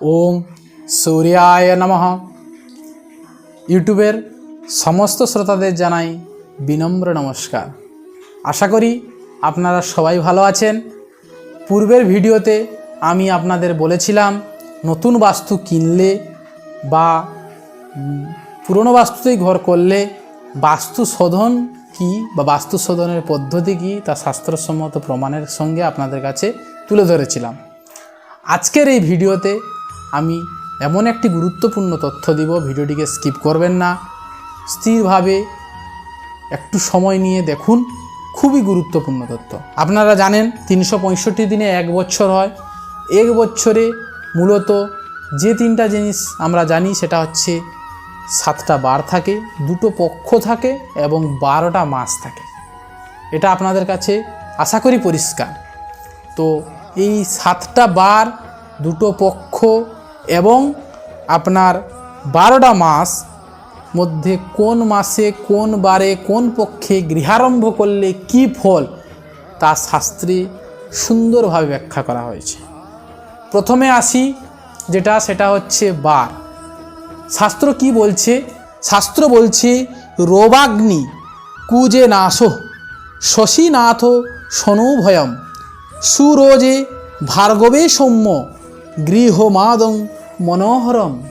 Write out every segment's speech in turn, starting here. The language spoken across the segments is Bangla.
ওম সূর্যায় নমঃ। ইউটিউবের সমস্ত শ্রোতাদের জানাই বিনম্র নমস্কার। আশা করি আপনারা সবাই ভালো আছেন। পূর্বের ভিডিওতে আমি আপনাদের বলেছিলাম, নতুন বাস্তু কিনলে বা পুরনো বাস্তুতেই ঘর করলে বাস্তু শোধন কী বা বাস্তু শোধনের পদ্ধতি কী তা শাস্ত্রসম্মত প্রমাণের সঙ্গে আপনাদের কাছে তুলে ধরেছিলাম। আজকের এই ভিডিওতে আমি এমন একটি গুরুত্বপূর্ণ তথ্য দিব, ভিডিওটিকে স্কিপ করবেন না। স্থিরভাবে একটু সময় নিয়ে দেখুন, খুবই গুরুত্বপূর্ণ তথ্য। আপনারা জানেন, তিনশো পঁয়ষট্টি দিনে এক বছর হয়। এক বছরে মূলত যে তিনটা জিনিস আমরা জানি, সেটা হচ্ছে সাতটা বার থাকে, দুটো পক্ষ থাকে এবং বারোটা মাস থাকে। এটা আপনাদের কাছে আশা করি পরিষ্কার। তো এই সাতটা বার, দুটো পক্ষ এবং আপনার বারোটা মাস মধ্যে কোন মাসে কোন বারে কোন পক্ষে গৃহারম্ভ করলে কি ফল? তা শাস্ত্রে সুন্দরভাবে ব্যাখ্যা করা হয়েছে। প্রথমে আসি, যেটা সেটা হচ্ছে বার। শাস্ত্র কি বলছে? শাস্ত্র বলছে, রোবাগ্নি কুজে নাশ, শশীনাথ সনুভয়ম সুরোজে ভার্গবে সৌম্য, গৃহমাদং মনোহরম।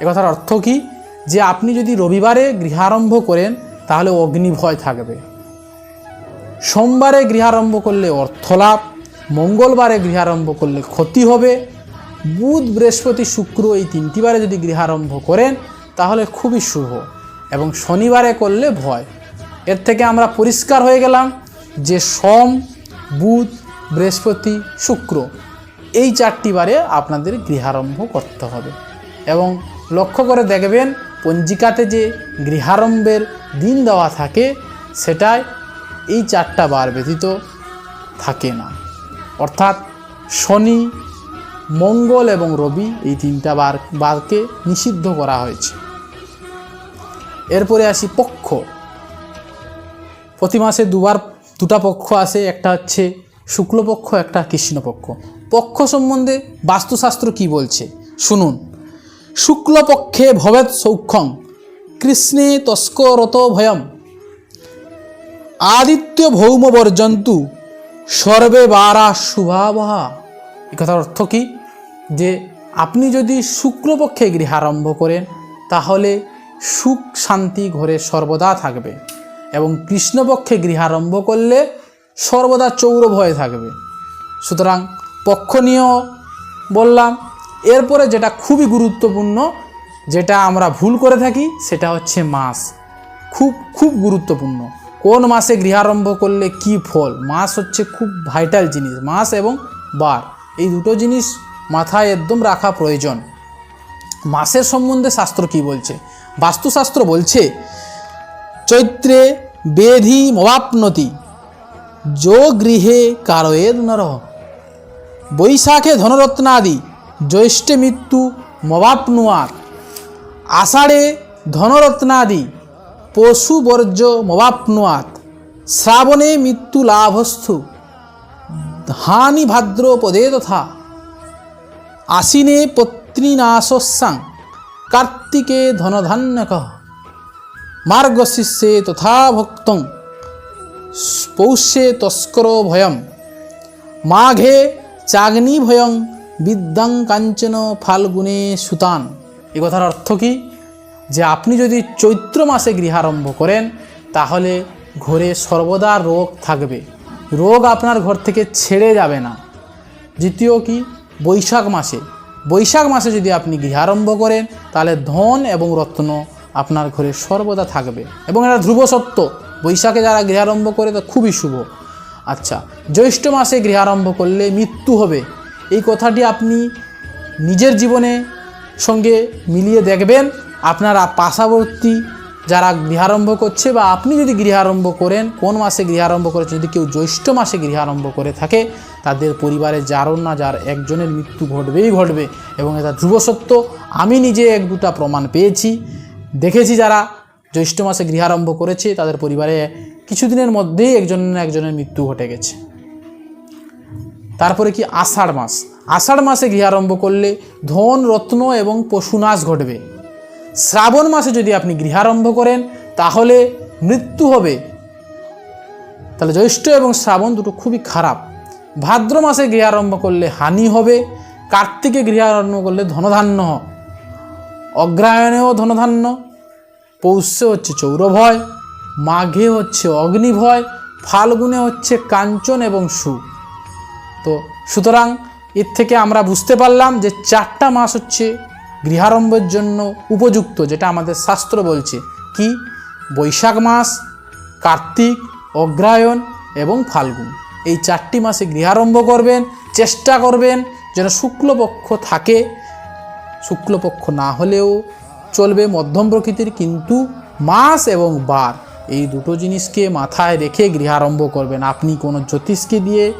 একথার অর্থ কি? যে আপনি যদি রবিবারে গৃহারম্ভ করেন, তাহলে অগ্নিভয় থাকবে। সোমবারে গৃহারম্ভ করলে অর্থলাভ মঙ্গলবারে গৃহারম্ভ করলে ক্ষতি হবে। বুধ, বৃহস্পতি, শুক্র এই তিনটি বারে যদি গৃহারম্ভ করেন, তাহলে খুবই শুভ এবং শনিবারে করলে ভয়। এর থেকে আমরা পরিষ্কার হয়ে গেলাম যে সোম, বুধ, বৃহস্পতি, শুক্র এই চারটি বারে আপনাদের গৃহারম্ভ করতে হবে। এবং লক্ষ্য করে দেখবেন, পঞ্জিকাতে যে গৃহারম্ভের দিন দেওয়া থাকে, সেটাই এই চারটা বার ব্যতীত থাকে না। অর্থাৎ শনি, মঙ্গল এবং রবি এই তিনটা বার, বারকে নিষিদ্ধ করা হয়েছে। এরপরে আসি পক্ষ। প্রতি মাসে দুবার দুটা পক্ষ আসে, একটা হচ্ছে শুক্লপক্ষ, একটা কৃষ্ণপক্ষ। পক্ষ সম্বন্ধে বাস্তুশাস্ত্র কি বলছে? শুনুন। শুক্লপক্ষে ভবেৎ সৌখ্যং, কৃষ্ণে তস্করত ভয়ম আদিত্য ভৌম বর্জন্তু, সর্বে বারা শুভাবহা। এ কথার অর্থ কি? যে আপনি যদি শুক্লপক্ষে গৃহারম্ভ করেন, তাহলে সুখ শান্তি ঘরে সর্বদা থাকবে এবং কৃষ্ণপক্ষে গৃহারম্ভ করলে সর্বদা চৌর ভয়ে থাকবে। সুতরাং পক্ষ নিয়েও বললাম। এরপরে যেটা খুবই গুরুত্বপূর্ণ, যেটা আমরা ভুল করে থাকি, সেটা হচ্ছে মাস খুব খুব গুরুত্বপূর্ণ। কোন মাসে গৃহারম্ভ করলে কি ফল? মাস হচ্ছে খুব ভাইটাল জিনিস মাস এবং বার। এই দুটো জিনিস মাথায় একদম রাখা প্রয়োজন। মাসের সম্বন্ধে শাস্ত্র কি বলছে? বাস্তুশাস্ত্র বলছে, চৈত্রে বেধি মবাপ্নতি, যো গৃহে কারয়েদ নর। বৈশাখে ধনরত্নাদি, জ্যৈষ্ঠে মৃত্যু মবাপ্নুয়াত আষাঢ়ে ধনরত্নাদি, পশু বর্জ্য মবাপ্নুয়াত শ্রাবণে মৃত্যু লাভস্থু হানি ভাদ্রপদে তথা। আশ্বিনে পত্নীনাশস্যাং কার্তিকে ধনধান্যক। মার্গশিষ্যে তথা ভক্তং, পৌষ্যে তস্কর ভয়ম মাঘে চাগ্নি ভয়ং বিদ্যাং কাঞ্চন ফাল্গুনে সুতান। এ কথার অর্থ কি? যে আপনি যদি চৈত্র মাসে গৃহারম্ভ করেন, তাহলে ঘরে সর্বদা রোগ থাকবে। রোগ আপনার ঘর থেকে ছেড়ে যাবে না। দ্বিতীয় কি? বৈশাখ মাসে। বৈশাখ মাসে যদি আপনি গৃহারম্ভ করেন, তাহলে ধন এবং রত্ন আপনার ঘরে সর্বদা থাকবে। এবং এটা ধ্রুব সত্য। বৈশাখে যারা গৃহারম্ভ করে, তা খুবই শুভ। আচ্ছা জ্যৈষ্ঠ মাসে গৃহারম্ভ করলে মৃত্যু হবে। এই কথাটি আপনি নিজের জীবনে সঙ্গে মিলিয়ে দেখবেন। আপনারা পাশাবর্তী যারা গৃহারম্ভ করছে বা আপনি যদি গৃহারম্ভ করেন, কোন মাসে গৃহারম্ভ করেছেন? যদি কেউ জ্যৈষ্ঠ মাসে গৃহারম্ভ করে থাকে, তাদের পরিবারে যারও না যার একজনের মৃত্যু ঘটবেই ঘটবে এবং এটা ধ্রুব সত্য। আমি নিজে এক দুটা প্রমাণ পেয়েছি। দেখেছি যারা জ্যৈষ্ঠ মাসে গৃহারম্ভ করেছে, তাদের পরিবারে কিছুদিনের মধ্যেই একজন না একজনের মৃত্যু ঘটে গেছে। তারপরে কি আষাঢ় মাস? আষাঢ় মাসে গৃহারম্ভ করলে ধন, রত্ন এবং পশুনাশ ঘটবে। শ্রাবণ মাসে যদি আপনি গৃহারম্ভ করেন, তাহলে মৃত্যু হবে। তাহলে জ্যৈষ্ঠ এবং শ্রাবণ দুটো খুবই খারাপ। ভাদ্র মাসে গৃহারম্ভ করলে হানি হবে, কার্তিকে গৃহারম্ভ করলে ধনধান্য অগ্রায়ণেও ধনধান্য পৌষে হচ্ছে চৌরভয়। মাঘে হচ্ছে অগ্নিভয়, ফাল্গুনে হচ্ছে কাঞ্চন এবং সু। তো সুতরাং এর থেকে আমরা বুঝতে পারলাম যে চারটা মাস হচ্ছে গৃহারম্ভের জন্য উপযুক্ত, যেটা আমাদের শাস্ত্র বলছে। কি? বৈশাখ মাস, কার্তিক, অগ্রায়ণ এবং ফাল্গুন। এই চারটি মাসে গৃহারম্ভ করবেন, চেষ্টা করবেন যেন শুক্লপক্ষ থাকে। শুক্লপক্ষ না হলেও চলবে মধ্যম প্রকৃতির কিন্তু মাস এবং বার। এই দুটো জিনিসকে মাথায় রেখে গৃহারম্ভ করবেন। আপনি কোনো জ্যোতিষকে দিয়ে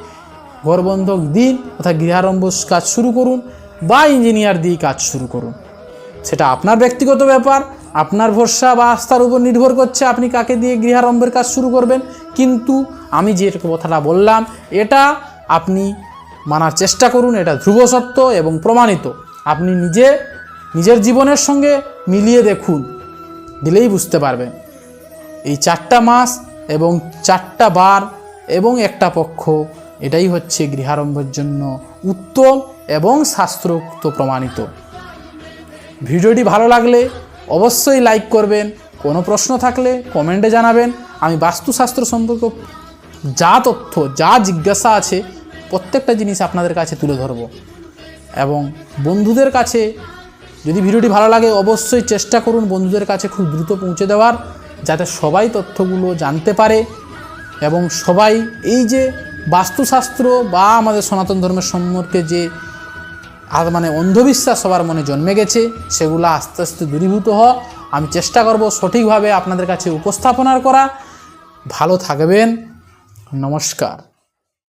ঘরবন্ধক দিন, অর্থাৎ গৃহারম্ভ কাজ শুরু করুন বা ইঞ্জিনিয়ার দিয়ে কাজ শুরু করুন। সেটা আপনার ব্যক্তিগত ব্যাপার, আপনার ভরসা বা আস্থার উপর নির্ভর করছে আপনি কাকে দিয়ে গৃহারম্ভের কাজ শুরু করবেন। কিন্তু আমি যে কথাটা বললাম, এটা আপনি মানার চেষ্টা করুন, এটা ধ্রুব সত্য এবং প্রমাণিত। আপনি নিজে, নিজের জীবনের সঙ্গে মিলিয়ে দেখুন, দিলেই বুঝতে পারবেন। এই চারটা মাস এবং চারটা বার এবং একটা পক্ষ, এটাই হচ্ছে গৃহারম্ভের জন্য উত্তম এবং শাস্ত্রোক্ত প্রমাণিত। ভিডিওটি ভালো লাগলে অবশ্যই লাইক করবেন, কোনো প্রশ্ন থাকলে কমেন্টে জানাবেন। আমি বাস্তুশাস্ত্র সম্পর্কে যা তথ্য, যা জিজ্ঞাসা আছে, প্রত্যেকটা জিনিস আপনাদের কাছে তুলে ধরব। এবং বন্ধুদের কাছে যদি ভিডিওটি ভালো লাগে, অবশ্যই চেষ্টা করুন বন্ধুদের কাছে খুব দ্রুত পৌঁছে দেওয়ার। যাতে সবাই তথ্যগুলো জানতে পারে এবং সবাই এই যে বাস্তুশাস্ত্র বা আমাদের সনাতন ধর্মের সম্পর্কে যে আর মানে অন্ধবিশ্বাস সবার মনে জন্মে গেছে, সেগুলো আস্তে আস্তে দূরীভূত হ আমি চেষ্টা করব সঠিকভাবে আপনাদের কাছে উপস্থাপনার করা। ভালো থাকবেন। নমস্কার।